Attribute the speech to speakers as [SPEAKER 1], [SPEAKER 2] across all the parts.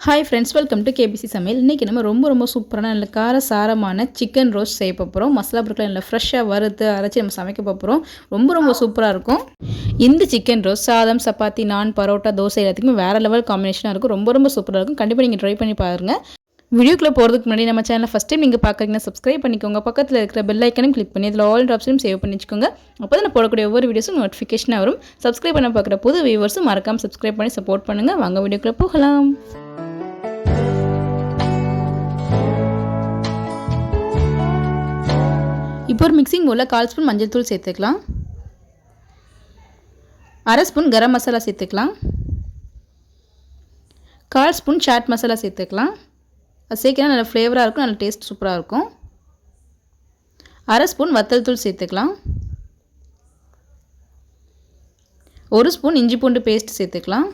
[SPEAKER 1] Hi friends welcome to KBC சமையல். இன்றைக்கி நம்ம ரொம்ப ரொம்ப சூப்பரான நல்ல கார சாரமான சிக்கன் ரோஸ்ட் செய்ய போகிறோம் மசாலா பொருட்கள் நல்லா ஃப்ரெஷ்ஷாக வறுத்து அரைச்சி நம்ம சமைக்க போகிறோம் ரொம்ப ரொம்ப சூப்பராக இருக்கும். இந்த சிக்கன் ரோஸ்ட் சாதம் சப்பாத்தி நான் பரோட்டா தோசை எல்லாத்துக்குமே வேறு லெவல் காம்பினேஷனாக இருக்கும். ரொம்ப ரொம்ப சூப்பராக இருக்கும். கண்டிப்பாக நீங்கள் ட்ரை பண்ணி பாருங்கள் வீடியோக்குள்ளே போகிறதுக்கு முன்னாடி நம்ம சேனலை ஃபஸ்ட் டைம் நீங்கள் பார்க்குறீங்கன்னா சப்ஸ்கிரைப் பண்ணிக்கோங்க. பக்கத்தில் இருக்கிற பெல் ஐக்கனும் கிளிக் பண்ணி அதில் ஆல் ஆப்ஷனும் சேவ் பண்ணி வச்சுக்கோங்க அப்போ தான் நான் போடக்கூடிய ஒவ்வொரு வீடியோஸும் நோட்டிஃபிகேஷனாக வரும். சப்ஸ்கிரைப் பண்ண பார்க்குற புது வியூவர்ஸும் மறக்காமல் சப்ஸ்கிரைப் பண்ணி சப்போர்ட் பண்ணுங்கள் வாங்க வீடியோக்குள்ளே போகலாம். இப்போ ஒரு மிக்சிங் போல் கால் ஸ்பூன் மஞ்சள் தூள் சேர்த்துக்கலாம். அரை ஸ்பூன் கரம் மசாலா சேர்த்துக்கலாம். கால் ஸ்பூன் சாட் மசாலா சேர்த்துக்கலாம். அது சேர்க்கலாம் நல்ல ஃப்ளேவராக இருக்கும் நல்ல டேஸ்ட் சூப்பராக இருக்கும். அரை ஸ்பூன் வத்தல் தூள் சேர்த்துக்கலாம். ஒரு ஸ்பூன் இஞ்சி பூண்டு பேஸ்ட் சேர்த்துக்கலாம்.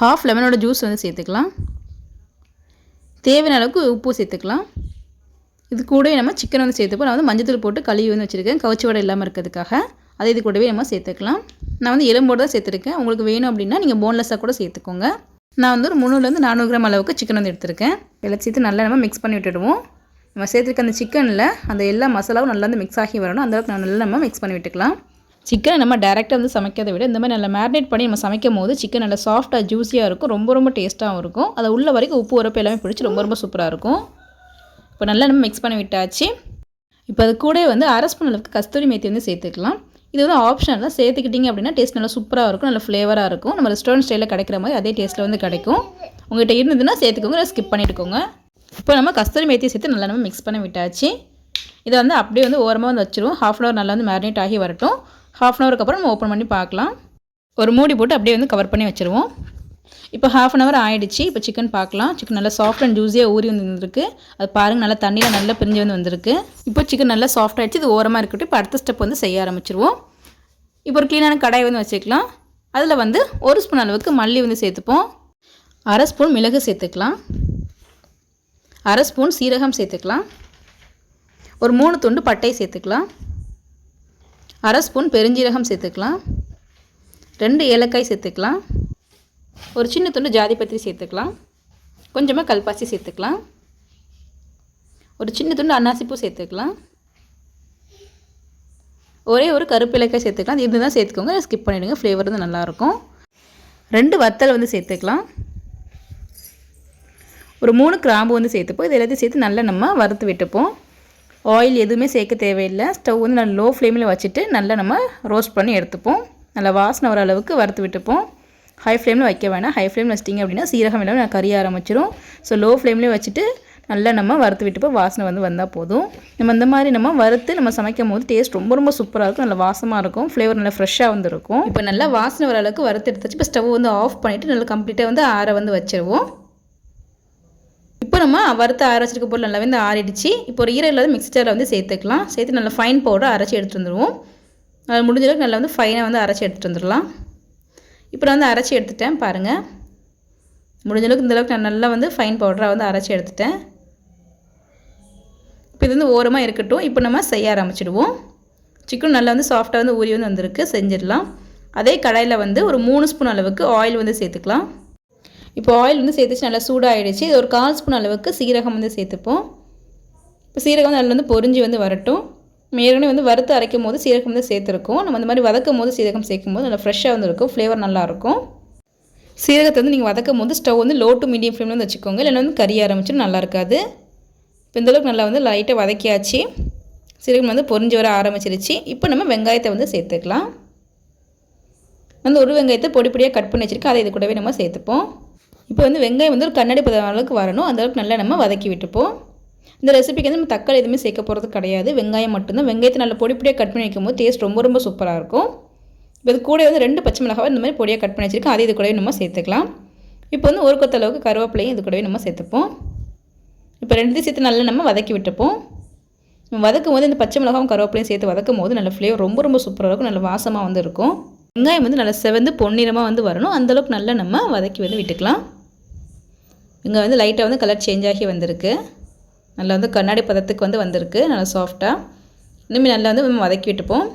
[SPEAKER 1] ஹாஃப் லெமனோட ஜூஸ் வந்து சேர்த்துக்கலாம். தேவையான அளவுக்கு உப்பு சேர்த்துக்கலாம். இது கூடவே நம்ம சிக்கன் வந்து சேர்த்துப்போம். நான் வந்து மஞ்சத்தூள் போட்டு கழுவி வந்து வச்சுருக்கேன். கவுச்சி வடை இல்லாமல் இருக்கிறதுக்காக. அதை இது கூடவே நம்ம சேர்த்துக்கலாம். நான் வந்து எலும்போடு தான் சேர்த்துருக்கேன். உங்களுக்கு வேணும் அப்படின்னா நீங்கள் போன்லெஸ்ஸாக கூட சேர்த்துக்கோங்க. நான் வந்து ஒரு முந்நூறுலேருந்து நானூறு கிராம் அளவுக்கு சிக்கன் வந்து எடுத்திருக்கேன். எல்லாம் சேர்த்து நல்லா நம்ம மிக்ஸ் பண்ணி விட்டுடுவோம். நம்ம சேர்த்துருக்க அந்த சிக்கனில் அந்த எல்லா மசாலாவும் நல்லா வந்து மிக்ஸ் ஆகி வரணும். அந்தளவுக்கு நல்லா நம்ம மிக்ஸ் பண்ணி விட்டுக்கலாம். சிக்கனை நம்ம டேரெக்டாக வந்து சமைக்கிறத விட இந்த மாதிரி நல்லா மேரினேட் பண்ணி நம்ம சமைக்கும் போது சிக்கன் நல்லா சாஃப்ட்டாக ஜூஸியாக இருக்கும். ரொம்ப ரொம்ப டேஸ்ட்டாகவும் இருக்கும். அதை உள்ள வரைக்கும் உப்பு உரப்பு எல்லாமே பிடிச்சி ரொம்ப ரொம்ப சூப்பராக இருக்கும். இப்போ நல்லா நம்ம மிக்ஸ் பண்ணி விட்டாச்சு. இப்போ அது கூட வந்து அரை ஸ்பூன் அளவுக்கு கஸ்தூரி மேத்தி வந்து சேர்த்துக்கலாம். இது வந்து ஆப்ஷனில் சேர்த்துக்கிட்டிங்க அப்படின்னா டேஸ்ட் நல்லா சூப்பராக இருக்கும் நல்ல ஃப்ளேவராக இருக்கும். நம்ம ரெஸ்டாரண்ட் ஸ்டைலில் கிடைக்கிற மாதிரி அதே டேஸ்ட்டில் வந்து கிடைக்கும். உங்கள்கிட்ட இருந்ததுன்னா சேர்த்துக்கோங்க ஸ்கிப் பண்ணிட்டுக்கோங்க. இப்போ நம்ம கஸ்தூரி மேத்தி சேர்த்து நல்லா நம்ம மிக்ஸ் பண்ணி விட்டாச்சு. இதை வந்து அப்படியே வந்து ஓரமாக வந்து வச்சுருவோம். ஹாஃப் அன் ஹவர் நல்லா வந்து மேரினேட் ஆகி வரட்டும். ஹாஃப் அன் ஹவருக்கு அப்புறம் நம்ம ஓப்பன் பண்ணி பார்க்கலாம். ஒரு மூடி போட்டு அப்படியே வந்து கவர் பண்ணி வச்சுருவோம். இப்போ ஹாஃப் அன் ஹவர் ஆகிடுச்சு இப்போ சிக்கன் பார்க்கலாம். சிக்கன் நல்லா சாஃப்ட் அண்ட் ஜூஸியாக ஊறி வந்து வந்துருக்கு. அது பாருங்கள் நல்லா தண்ணியில் நல்லா பிரிஞ்சு வந்து வந்திருக்கு. இப்போ சிக்கன் நல்லா சாஃப்ட் ஆகிடுச்சு இது ஓரமாக இருக்கட்டும். இப்போ அடுத்த ஸ்டெப் வந்து செய்ய ஆரம்பிச்சிருவோம். இப்போ ஒரு க்ளீனான கடாய் வந்து வச்சுக்கலாம். அதில் வந்து ஒரு ஸ்பூன் அளவுக்கு மல்லி வந்து சேர்த்துப்போம். அரை ஸ்பூன் மிளகு சேர்த்துக்கலாம். அரை ஸ்பூன் சீரகம் சேர்த்துக்கலாம். ஒரு மூணு துண்டு பட்டை சேர்த்துக்கலாம். அரை ஸ்பூன் பெருஞ்சீரகம் சேர்த்துக்கலாம். ரெண்டு ஏலக்காய் சேர்த்துக்கலாம். ஒரு சின்ன துண்டு ஜாதிபத்திரி சேர்த்துக்கலாம். கொஞ்சமாக கல்பாசி சேர்த்துக்கலாம். ஒரு சின்ன துண்டு அன்னாசிப்பூ சேர்த்துக்கலாம். ஒரே ஒரு கருப்பிலக்காய் சேர்த்துக்கலாம். இது தான் சேர்த்துக்கோங்க. ஸ்கிப் பண்ணிவிடுங்க ஃப்ளேவர் வந்து நல்லாயிருக்கும். ரெண்டு வத்தல் வந்து சேர்த்துக்கலாம். ஒரு மூணு கிராம்பு வந்து சேர்த்துப்போம். இது எல்லாத்தையும் சேர்த்து நல்லா நம்ம வறுத்து விட்டுப்போம். ஆயில் எதுவுமே சேர்க்க தேவையில்லை. ஸ்டவ் வந்து நல்லா லோ ஃப்ளேமில் வச்சுட்டு நல்லா நம்ம ரோஸ்ட் பண்ணி எடுத்துப்போம். நல்லா வாசனை வர அளவுக்கு வறுத்து விட்டுப்போம். ஹை ஃப்ளேமில் வைக்க வேணாம். ஹை ஃப்ளேமில் வச்சிட்டிங்க அப்படின்னா சீரகம் இல்லாமல் நான் கறிய ஆரம்பிச்சிடும் ஸோ லோ ஃப்ளேம்லேயே வச்சுட்டு நல்லா நம்ம வறுத்து விட்டுப்போ வாசனை வந்து வந்தால் போதும். நம்ம இந்த மாதிரி நம்ம வறுத்து நம்ம சமைக்கும் போது டேஸ்ட் ரொம்ப ரொம்ப சூப்பராக இருக்கும். நல்லா வாசமாக இருக்கும். ஃப்ளேவர் நல்லா ஃப்ரெஷ்ஷாக வந்து இருக்கும் இப்போ நல்லா வாசனை வர அளவுக்கு வறுத்து எடுத்துச்சு இப்போ ஸ்டவ் வந்து ஆஃப் பண்ணிவிட்டு நல்லா கம்ப்ளீட்டாக வந்து ஆற வந்து வச்சிருவோம். இப்போ நம்ம வறுத்து ஆற வச்சிருக்க பொருள் நல்லா வந்து ஆறிடுச்சு. இப்போ ஒரு ஈர இல்லாத மிக்சி ஜாரில் வந்து சேர்த்துக்கலாம். சேர்த்து நல்லா ஃபைன் பவுடர் அரைச்சி எடுத்துகிட்டு வந்துடுவோம் அது முடிஞ்ச அளவுக்கு நல்லா வந்து ஃபைனாக வந்து அரைச்சி எடுத்துகிட்டு வந்துடலாம் இப்போ நான் வந்து அரைச்சி எடுத்துட்டேன் பாருங்கள் முடிஞ்சளவுக்கு இந்தளவுக்கு நான் நல்லா வந்து ஃபைன் பவுடராக வந்து அரைச்சி எடுத்துட்டேன். இப்போ இது வந்து ஓரமாக இருக்கட்டும். இப்போ நம்ம செய்ய ஆரம்பிச்சிடுவோம். சிக்கன் நல்லா வந்து சாஃப்டாக வந்து ஊறி வந்து வந்திருக்கு. செஞ்சிடலாம். அதே கடாயில் வந்து ஒரு மூணு ஸ்பூன் அளவுக்கு ஆயில் வந்து சேர்த்துக்கலாம். இப்போ ஆயில் வந்து சேர்த்துச்சு நல்லா சூடாகிடுச்சு இது ஒரு கால் ஸ்பூன் அளவுக்கு சீரகம் வந்து சேர்த்துப்போம். இப்போ சீரகம் வந்து அதில் வந்து பொறிஞ்சி வந்து வரட்டும். ஏற்கனவே வந்து வறுத்து அரைக்கும் போது சீரகம் வந்து சேர்த்துருக்கோம். நம்ம அந்த மாதிரி வதக்கும் போது சீரகம் சேர்க்கும் போது நல்லா ஃப்ரெஷ்ஷாக வந்து இருக்கும் ஃப்ளேவர் நல்லாயிருக்கும் சீரகத்தை வந்து நீங்கள் வதக்கும் போது ஸ்டவ் வந்து லோ டு மீடியம் ஃப்ளேமில் வந்து வச்சுக்கோங்க. இல்லைன்னா வந்து கறி ஆரம்பிச்சிடும் நல்லா இருக்காது. இப்போ இந்தளவுக்கு நல்லா வந்து லைட்டாக வதக்கியாச்சு. சீரகம் வந்து பொறிஞ்சு வர ஆரம்பிச்சிருச்சு. இப்போ நம்ம வெங்காயத்தை வந்து சேர்த்துக்கலாம். வந்து ஒரு வெங்காயத்தை பொடி பொடியாக கட் பண்ணி வச்சுருக்கோம் அதை இது கூடவே நம்ம சேர்த்துப்போம். இப்போ வந்து வெங்காயம் வந்து ஒரு கண்ணாடி பதம் அளவுக்கு வரணும். அந்தளவுக்கு நல்லா நம்ம வதக்கி விட்டுப்போம். இந்த ரெசிபிக்கு வந்து நம்ம தக்காளி எதுவுமே சேர்க்க போகிறது கிடையாது. வெங்காயம் மட்டும்தான். வெங்காயத்தை நல்லா பொடி பொடியாக கட் பண்ணி வைக்கும்போது டேஸ்ட் ரொம்ப ரொம்ப சூப்பராக இருக்கும். இப்போ இது கூட வந்து ரெண்டு பச்சை மிளகாவை இந்த மாதிரி பொடியாக கட் பண்ணி வச்சுருக்கோம் அதை இது கூடவே நம்ம சேர்த்துக்கலாம். இப்போ வந்து ஒரு கொத்த அளவுக்கு கருவேப்பிலையும் இது கூடவே நம்ம சேர்த்துப்போம். இப்போ ரெண்டு சேர்த்து நல்லா நம்ம வதக்கி விட்டுப்போம். வதக்கும் போது இந்த பச்சை மிளகாவும் கருவேப்பிலையும் சேர்த்து வதக்கும் போது நல்ல ஃப்ளேவர் ரொம்ப ரொம்ப சூப்பராக இருக்கும். நல்ல வாசமாக வந்து இருக்கும். வெங்காயம் வந்து நல்லா செவந்து பொன்னிறமாக வந்து வரணும். அந்தளவுக்கு நல்லா நம்ம வதக்கி வந்து விட்டுக்கலாம். இங்கே வந்து லைட்டாக வந்து கலர் சேஞ்ச் ஆகி வந்திருக்கு. நல்லா வந்து கண்ணாடி பதத்துக்கு வந்து வந்திருக்கு. நல்லா சாஃப்டாக இனிமேல் நல்லா வந்து நம்ம வதக்கி விட்டுப்போம்.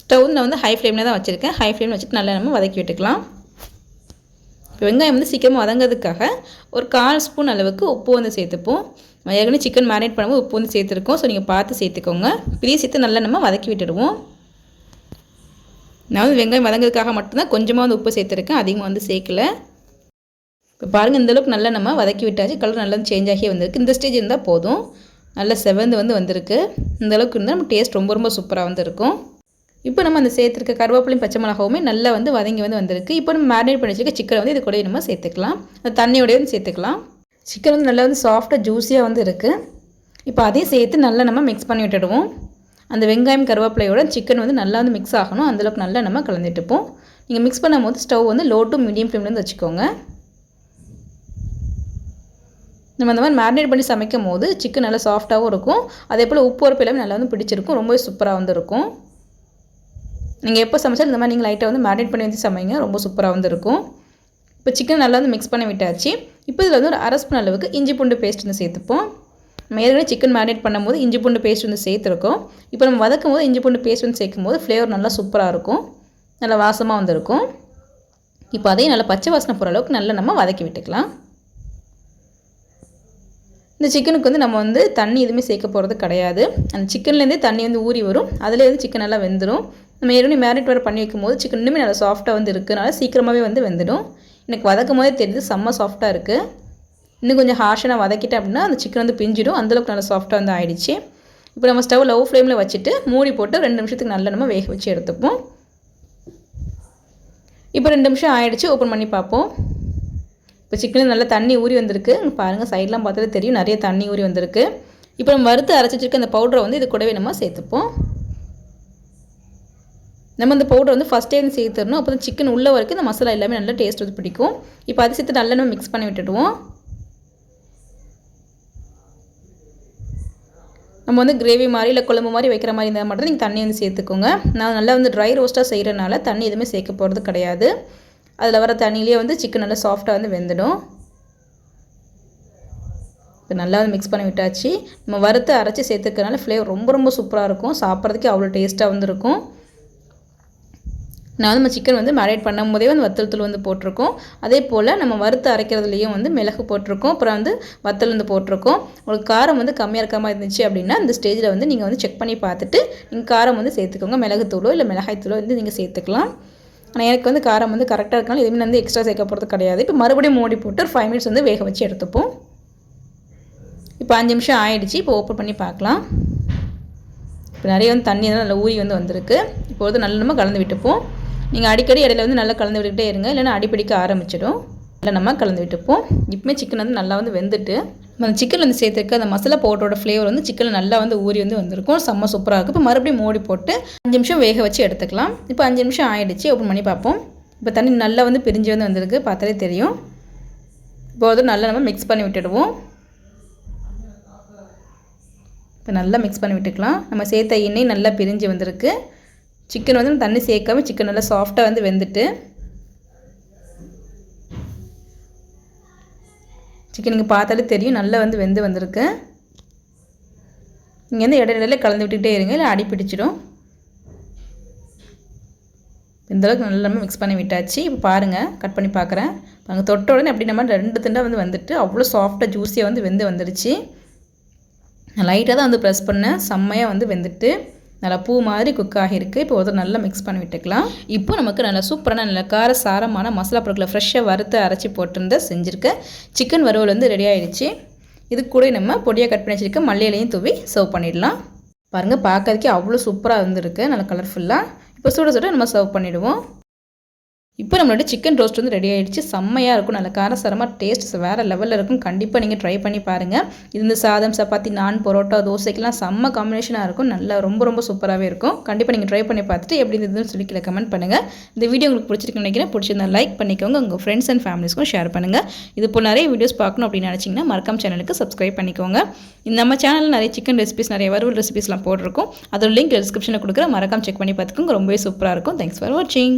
[SPEAKER 1] ஸ்டவ் நான் வந்து ஹை ஃப்ளேமில் தான் வச்சுருக்கேன். ஹை ஃப்ளேமில் வச்சுட்டு நல்லா நம்ம வதக்கி விட்டுக்கலாம். வெங்காயம் வந்து சீக்கிரமாக வதங்கிறதுக்காக ஒரு கால் ஸ்பூன் அளவுக்கு உப்பு வந்து சேர்த்துப்போம். ஏற்கனவே சிக்கன் மேரினேட் பண்ணும்போது உப்பு வந்து சேர்த்துருக்கோம். ஸோ நீங்கள் பார்த்து சேர்த்துக்கோங்க. இதையும் சேர்த்து நல்லா நம்ம வதக்கி விட்டுடுவோம். நான் வந்து வெங்காயம் வதங்கிறதுக்காக மட்டும்தான் கொஞ்சமாக வந்து உப்பு சேர்த்துருக்கேன். அதிகமாக வந்து சேர்க்கல. இப்போ பாருங்கள் இந்தளவுக்கு நல்லா நம்ம வதக்கி விட்டாச்சு. கலர் நல்லா சேஞ்ச் ஆகியே வந்திருக்கு. இந்த ஸ்டேஜ் இருந்தால் போதும். நல்லா செவந்து வந்து வந்திருக்கு. இந்தளவுக்கு இருந்தால் நம்ம டேஸ்ட் ரொம்ப ரொம்ப சூப்பராக வந்துருக்கும். இப்போ நம்ம அந்த சேர்த்துருக்க கருவேப்பிலையும் பச்சை மிளகாவுமே நல்லா வந்து வதங்கி வந்து வந்திருக்கு. இப்போ நம்ம மேரினேட் பண்ணி வச்சுருக்க சிக்கனை வந்து இது கூட நம்ம சேர்த்துக்கலாம். அந்த தண்ணியோடய வந்து சேர்த்துக்கலாம். சிக்கன் வந்து நல்லா வந்து சாஃப்டாக ஜூஸியாக வந்து இருக்குது இப்போ அதையும் சேர்த்து நல்லா நம்ம மிக்ஸ் பண்ணி விட்டுடுவோம். அந்த வெங்காயம் கருவேப்பிலையோட சிக்கன் வந்து நல்லா வந்து மிக்ஸ் ஆகணும். அந்தளவுக்கு நல்லா நம்ம கலந்துட்டுப்போம். நீங்கள் மிக்ஸ் பண்ணும்போது ஸ்டவ் வந்து லோ டு மீடியம் ஃப்ளேம்லேருந்து வச்சுக்கோங்க. நம்ம அந்த மாதிரி மேரினேட் பண்ணி சமைக்கும் போது சிக்கன் நல்லா சாஃப்ட்டாகவும் இருக்கும். அதே போல் உப்பு ஒரு எல்லாமே நல்லா வந்து பிடிச்சிருக்கும். ரொம்பவே சூப்பராக வந்து இருக்கும். நீங்கள் எப்போ சமைச்சாலும் இந்த மாதிரி நீங்கள் லைட்டாக வந்து மேரினேட் பண்ணி வந்து சமைங்க. ரொம்ப சூப்பராக வந்து இருக்கும். இப்போ சிக்கன் நல்லா வந்து மிக்ஸ் பண்ணி விட்டாச்சு. இப்போ இதில் வந்து ஒரு அரை ஸ்பூன் அளவுக்கு இஞ்சி பூண்டு பேஸ்ட் வந்து சேர்த்துப்போம். நம்ம ஏற்கனவே சிக்கன் மேரினேட் பண்ணும்போது இஞ்சி பூண்டு பேஸ்ட் வந்து சேர்த்துருக்கோம். இப்போ நம்ம வதக்கும் போது இஞ்சி பூண்டு பேஸ்ட் வந்து சேர்க்கும் போது ஃப்ளேவர் நல்லா சூப்பராக இருக்கும். நல்லா வாசமாக வந்திருக்கும் இப்போ அதையும் நல்லா பச்சை வாசனை போகிற அளவுக்கு நல்லா நம்ம வதக்கி விட்டுக்கலாம். இந்த சிக்கனுக்கு வந்து நம்ம வந்து தண்ணி எதுவுமே சேர்க்க போகிறது கிடையாது. அந்த சிக்கன்லேருந்தே தண்ணி வந்து ஊறி வரும். அதிலே வந்து சிக்கன் நல்லா வெந்துடும் நம்ம ஏற்கனவே மேரினேட் வர பண்ணி வைக்கும்போது சிக்கன் இன்னுமே நல்லா சாஃப்ட்டாக வந்து இருக்குனால சீக்கிரமாகவே வந்து வெந்துடும். எனக்கு வதக்கும் போதே தெரியுது செம்ம சாஃப்ட்டாக இருக்குது இன்னும் கொஞ்சம் ஹார்ஷனாக வதக்கிட்டேன் அப்படின்னா அந்த சிக்கன் வந்து பிஞ்சிடும். அந்தளவுக்கு நல்லா சாஃப்ட்டாக வந்து ஆயிடுச்சு. இப்போ நம்ம ஸ்டவ் லவ் ஃப்ளேமில் வச்சுட்டு மூடி போட்டு ரெண்டு நிமிஷத்துக்கு நல்லா நம்ம வேக வச்சு எடுத்துப்போம். இப்போ ரெண்டு நிமிஷம் ஆயிடுச்சு. ஓப்பன் பண்ணி பார்ப்போம். இப்போ சிக்கனில் நல்லா தண்ணி ஊறி வந்திருக்கு. பாருங்கள் சைட்லாம் பார்த்தாலே தெரியும் நிறைய தண்ணி ஊறி வந்திருக்கு. இப்போ நம்ம வறுத்து அரைச்சி வச்சுருக்க அந்த பவுடரை வந்து இது கூடவே நம்ம சேர்த்துப்போம். நம்ம அந்த பவுடர் வந்து ஃபஸ்ட்டே வந்து சேர்த்துடணும். அப்போ தான் சிக்கன் உள்ளே வரைக்கும் இந்த மசாலா எல்லாமே நல்லா டேஸ்ட் வந்து பிடிக்கும். இப்போ அதை சேர்த்து நல்லா நம்ம மிக்ஸ் பண்ணி விட்டுடுவோம். நம்ம வந்து கிரேவி மாதிரி இல்லை குழம்பு மாதிரி வைக்கிற மாதிரி இருந்தால் மட்டும் நீங்கள் தண்ணி வந்து சேர்த்துக்கோங்க. நான் நல்லா வந்து ட்ரை ரோஸ்ட்டாக செய்கிறனால தண்ணி எதுவுமே சேர்க்க போகிறது கிடையாது. அதில் வர தண்ணியிலே வந்து சிக்கன் நல்லா சாஃப்டாக வந்து வெந்துடும். இப்போ நல்லா வந்து மிக்ஸ் பண்ணி விட்டாச்சு. நம்ம வறுத்து அரைச்சி சேர்த்துக்கிறனால ஃப்ளேவர் ரொம்ப ரொம்ப சூப்பராக இருக்கும். சாப்பிட்றதுக்கு அவ்வளோ டேஸ்ட்டாக வந்து இருக்கும். நான் வந்து நம்ம சிக்கன் வந்து மேரேட் பண்ணும் போதே வந்து வத்தல் தூள் வந்து போட்டிருக்கோம். அதே போல் நம்ம வறுத்து அரைக்கிறதுலேயும் வந்து மிளகு போட்டிருக்கோம். அப்புறம் வந்து வத்தல் வந்து போட்டிருக்கோம். உங்களுக்கு காரம் வந்து கம்மியாக இருக்க மாதிரி இருந்துச்சு அப்படின்னா இந்த ஸ்டேஜில் வந்து நீங்கள் வந்து செக் பண்ணி பார்த்துட்டு நீங்கள் காரம் வந்து சேர்த்துக்கோங்க. மிளகுத்தூளோ இல்லை மிளகாய் தூளோ வந்து நீங்கள் சேர்த்துக்கலாம். ஆனால் எனக்கு வந்து காரம் வந்து கரெக்டாக இருக்கனால எதுவுமே வந்து எக்ஸ்ட்ரா சேர்க்க போகிறது கிடையாது. இப்போ மறுபடியும் மூடி போட்டு ஒரு ஃபைவ் மினிட்ஸ் வந்து வேக வச்சு எடுத்துப்போம். இப்போ அஞ்சு நிமிஷம் ஆயிடுச்சு. இப்போ ஓப்பன் பண்ணி பார்க்கலாம். இப்போ நிறைய வந்து தண்ணி வந்து நல்லா ஊறி வந்து வந்திருக்கு. இப்போ வந்து நல்ல நம்ம கலந்து விட்டுப்போம். நீங்கள் அடிக்கடி இடையில வந்து நல்லா கலந்து விட்டுக்கிட்டே இருங்க. இல்லைன்னா அடிப்படிக்க ஆரம்பிச்சிடும். இல்லை நம்ம கலந்து விட்டுப்போம். இப்போமே சிக்கன் வந்து நல்லா வந்து வெந்துட்டு அந்த சிக்கன் வந்து சேர்த்துருக்க அந்த மசாலா பவுடரோட ஃப்ளேவர் வந்து சிக்கன் நல்லா வந்து ஊறி வந்து வந்திருக்கும். செம்ம சூப்பராக இருக்கும். இப்போ மறுபடியும் மூடி போட்டு அஞ்சு நிமிஷம் வேக வச்சு எடுத்துக்கலாம். இப்போ அஞ்சு நிமிஷம் ஆயிடுச்சு. ஓப்பன் பண்ணி பார்ப்போம். இப்போ தண்ணி நல்லா வந்து பிரிஞ்சு வந்து வந்திருக்கு. பார்த்தாலே தெரியும். இப்போ அது நல்லா நம்ம மிக்ஸ் பண்ணி விட்டுடுவோம். இப்போ நல்லா மிக்ஸ் பண்ணி விட்டுக்கலாம். நம்ம சேர்த்த எண்ணெய் நல்லா பிரிஞ்சு வந்திருக்கு. சிக்கன் வந்து தண்ணி சேர்க்காம சிக்கன் நல்லா சாஃப்டாக வந்து வெந்துட்டு சிக்கன் நீங்கள் பார்த்தாலே தெரியும் நல்லா வந்து வெந்து வந்திருக்கு. நீங்கள் வந்து இடையில கலந்து விட்டுக்கிட்டே இருங்க இல்லை அடி பிடிச்சிடும். இந்தளவுக்கு நல்லா மிக்ஸ் பண்ணி விட்டாச்சு. இப்போ பாருங்கள் கட் பண்ணி பார்க்குறேன் பாருங்கள் தொட்ட உடனே அப்படி நம்ம ரெண்டு திண்டாக வந்து வந்துட்டு அவ்வளோ சாஃப்டாக ஜூஸியாக வந்து வெந்து வந்துடுச்சு நான் லைட்டாக தான் வந்து ப்ரெஸ் பண்ணேன் செம்மையாக வந்து வெந்துட்டு. நல்லா பூ மாதிரி குக் ஆகியிருக்கு. இப்போ ஒரு நல்லா மிக்ஸ் பண்ணி விட்டுக்கலாம். இப்போ நமக்கு நல்லா சூப்பரான நல்ல கார சாரமான மசாலா பொருட்களை ஃப்ரெஷ்ஷாக வறுத்து அரைச்சி போட்டிருந்த செஞ்சுருக்க சிக்கன் வறுவல் வந்து ரெடி ஆகிடுச்சு இது கூட நம்ம பொடியாக கட் பண்ணி வச்சுருக்க மல்லியிலையும் தூவி சர்வ் பண்ணிடலாம். பாருங்கள் பார்க்கறதுக்கே அவ்வளோ சூப்பராக இருந்திருக்கு. நல்லா கலர்ஃபுல்லாக இப்போ சுட சுட நம்ம சர்வ் பண்ணிவிடுவோம் இப்போ நம்மளோட சிக்கன் ரோஸ்ட் வந்து ரெடி ஆகிடுச்சு செம்மையாக இருக்கும். நல்ல காரசாரமாக டேஸ்ட் வேறு லெவலில் இருக்கும். கண்டிப்பாக நீங்கள் ட்ரை பண்ணி பாருங்கள் இது இந்த சாதம் சப்பாத்தி நான் பரோட்டா தோசைக்கெலாம் செம்ம காம்பினேஷனாக இருக்கும். நல்லா ரொம்ப ரொம்ப சூப்பராகவே இருக்கும். கண்டிப்பாக நீங்கள் ட்ரை பண்ணி பார்த்துட்டு எப்படி இருந்ததுன்னு சொல்லி கீழே கமெண்ட் பண்ணுங்கள் இந்த வீடியோ உங்களுக்கு பிடிச்சிருக்குன்னு நினைக்கிறேன். பிடிச்சிருந்தா லைக் பண்ணிக்கோங்க. உங்கள் ஃப்ரெண்ட்ஸ் அண்ட் ஃபேமிலிஸ்க்கும் ஷேர் பண்ணுங்கள் இது போல் நிறைய வீடியோஸ் பார்க்கணும் அப்படின்னு நினச்சிங்கன்னா மறக்காம சேனலுக்கு சப்ஸ்கிரைப் பண்ணிக்கோங்க. இந்த நம்ம சேனலில் நிறைய சிக்கன் ரெசிபிஸ் நிறைய வறுவல் ரெசிபிஸ்லாம் போட்டிருக்கோம். அதோட லிங்க் டிஸ்கிரிப்ஷனில் கொடுக்குற மறக்காம செக் பண்ணி பார்த்துக்கோங்க. ரொம்பவே சூப்பராக இருக்கும். தேங்க்ஸ் ஃபார் வாட்சிங்